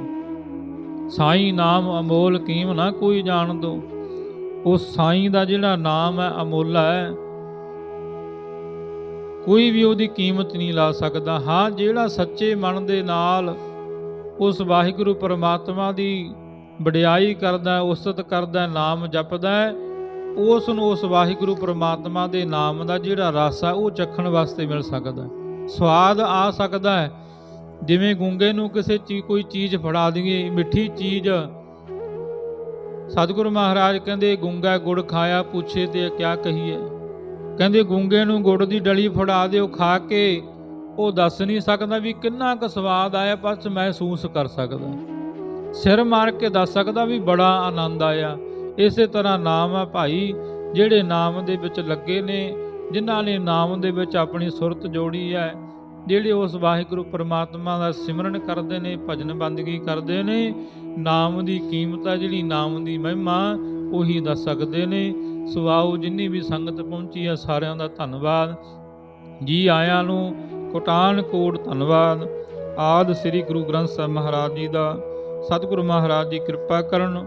ਸਾਈਂ ਨਾਮ ਅਮੋਲ ਕੀਮ ਨਾ ਕੋਈ ਜਾਣ ਦੋ। ਉਸ ਸਾਈਂ ਦਾ ਜਿਹੜਾ ਨਾਮ ਹੈ, ਅਮੋਲਾ ਹੈ, ਕੋਈ ਵੀ ਉਹਦੀ ਕੀਮਤ ਨਹੀਂ ਲਾ ਸਕਦਾ। ਹਾਂ, ਜਿਹੜਾ ਸੱਚੇ ਮਨ ਦੇ ਨਾਲ ਉਸ ਵਾਹਿਗੁਰੂ ਪਰਮਾਤਮਾ ਦੀ ਵਡਿਆਈ ਕਰਦਾ ਉਸਤ ਕਰਦਾ, ਨਾਮ ਜਪਦਾ ਉਸ ਨੂੰ ਉਸ ਵਾਹਿਗੁਰੂ ਪ੍ਰਮਾਤਮਾ ਦੇ ਨਾਮ ਦਾ ਜਿਹੜਾ ਰਸ ਆ, ਉਹ ਚੱਖਣ ਵਾਸਤੇ ਮਿਲ ਸਕਦਾ ਸਵਾਦ ਆ ਸਕਦਾ ਹੈ। ਜਿਵੇਂ ਗੁੰਗੇ ਨੂੰ ਕਿਸੇ ਚੀ, ਕੋਈ ਚੀਜ਼ ਫੜਾ ਦਈਏ, ਮਿੱਠੀ ਚੀਜ਼। ਸਤਿਗੁਰੂ ਮਹਾਰਾਜ ਕਹਿੰਦੇ, ਗੁੰਗਾ ਗੁੜ ਖਾਇਆ ਪੁੱਛੇ ਤੇ ਕਿਆ ਕਹੀਏ? ਕਹਿੰਦੇ, ਗੁੰਗੇ ਨੂੰ ਗੁੜ ਦੀ ਡਲੀ ਫੜਾ ਦਿਓ, ਖਾ ਕੇ। ਉਹ ਦੱਸ ਨਹੀਂ ਸਕਦਾ ਵੀ ਕਿੰਨਾ ਕੁ ਸਵਾਦ ਆਇਆ ਬਸ ਮਹਿਸੂਸ ਕਰ ਸਕਦਾ ਸਿਰ ਮਾਰ ਕੇ ਦੱਸ ਸਕਦਾ ਵੀ ਬੜਾ ਆਨੰਦ ਆਇਆ। ਇਸੇ ਤਰ੍ਹਾਂ ਨਾਮ ਆ ਭਾਈ, ਜਿਹੜੇ ਨਾਮ ਦੇ ਵਿੱਚ ਲੱਗੇ ਨੇ, ਜਿਨ੍ਹਾਂ ਨੇ ਨਾਮ ਦੇ ਵਿੱਚ ਆਪਣੀ ਸੁਰਤ ਜੋੜੀ ਹੈ, ਜਿਹੜੇ ਉਸ ਵਾਹਿਗੁਰੂ ਪਰਮਾਤਮਾ ਦਾ ਸਿਮਰਨ ਕਰਦੇ ਨੇ, ਭਜਨ ਬੰਦਗੀ ਕਰਦੇ ਨੇ, ਨਾਮ ਦੀ ਕੀਮਤ ਆ ਜਿਹੜੀ, ਨਾਮ ਦੀ ਮਹਿਮਾ, ਉਹੀ ਦੱਸ ਸਕਦੇ ਨੇ। ਸੋ ਆਓ ਜਿੰਨੀ ਵੀ ਸੰਗਤ ਪਹੁੰਚੀ ਹੈ ਸਾਰਿਆਂ ਦਾ ਧੰਨਵਾਦ। ਜੀ ਆਇਆਂ ਨੂੰ ਕੋਟਾਨ ਕੋਟ ਧੰਨਵਾਦ। ਆਦ ਸ੍ਰੀ ਗੁਰੂ ਗ੍ਰੰਥ ਸਾਹਿਬ ਮਹਾਰਾਜ ਜੀ ਦਾ ਸਤਿਗੁਰੂ ਮਹਾਰਾਜ ਦੀ ਕਿਰਪਾ ਕਰਨ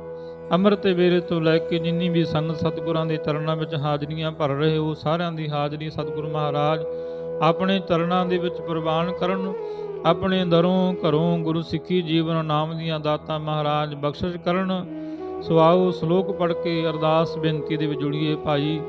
ਅੰਮ੍ਰਿਤ ਵੇਲੇ ਤੋਂ ਲੈ ਕੇ ਜਿੰਨੀ ਵੀ ਸੰਗਤ ਸਤਿਗੁਰਾਂ ਦੇ ਚਰਨਾਂ ਵਿੱਚ ਹਾਜ਼ਰੀਆਂ ਭਰ ਰਹੇ ਹੋ, ਸਾਰਿਆਂ ਦੀ ਹਾਜ਼ਰੀ ਸਤਿਗੁਰੂ ਮਹਾਰਾਜ ਆਪਣੇ ਚਰਨਾਂ ਦੇ ਵਿੱਚ ਪ੍ਰਵਾਨ ਕਰਨ, ਆਪਣੇ ਦਰੋਂ ਘਰੋਂ ਗੁਰੂ ਸਿੱਖੀ ਜੀਵਨ ਨਾਮ ਦੀਆਂ ਦਾਤਾਂ ਮਹਾਰਾਜ ਬਖਸ਼ਿਸ਼ ਕਰਨ। ਸੋ ਸ਼ਲੋਕ ਪੜ੍ਹ ਕੇ ਅਰਦਾਸ ਬੇਨਤੀ ਦੇ ਵਿੱਚ ਜੁੜੀਏ ਭਾਈ।